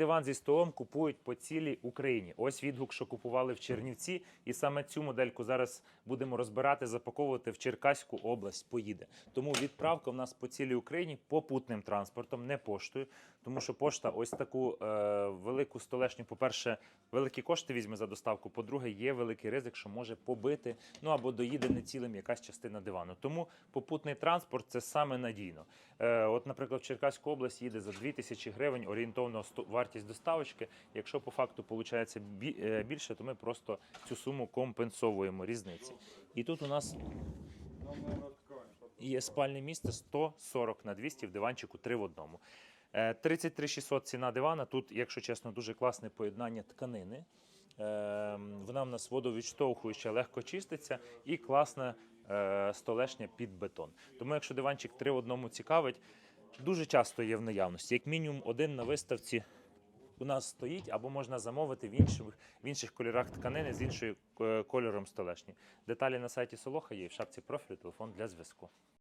диван зі столом купують по цілій Україні. Ось відгук, що купували в Чернівці, і саме цю модельку зараз будемо розбирати, запаковувати в Черкаську область. Поїде. Тому відправка в нас по цілій Україні попутним транспортом, не поштою. Тому що пошта ось таку е, велику столешню, по-перше, великі кошти візьме за доставку. По-друге, є великий ризик, що може побити, ну або доїде не цілим якась частина дивану. Тому попутний транспорт це саме надійно. Е, от, наприклад, в Черкаську область їде за 2000 гривень орієнтовно сто- вартість доставочки. Якщо по факту виходить більше, то ми просто цю суму компенсовуємо різниці. І тут у нас є спальне місце 140 на 200 в диванчику 3 в одному. Е, 33 600 ціна дивана. Тут, якщо чесно, дуже класне поєднання тканини. Е, Вона в нас водовідштовхуюча, легко чиститься і класна е, столешня під бетон. Тому, якщо диванчик 3 в одному цікавить, дуже часто є в наявності. Як мінімум один на виставці у нас стоїть, або можна замовити в інших, в інших кольорах тканини з іншою е, кольором столешні. Деталі на сайті Солоха є в шапці профілю телефон для зв'язку.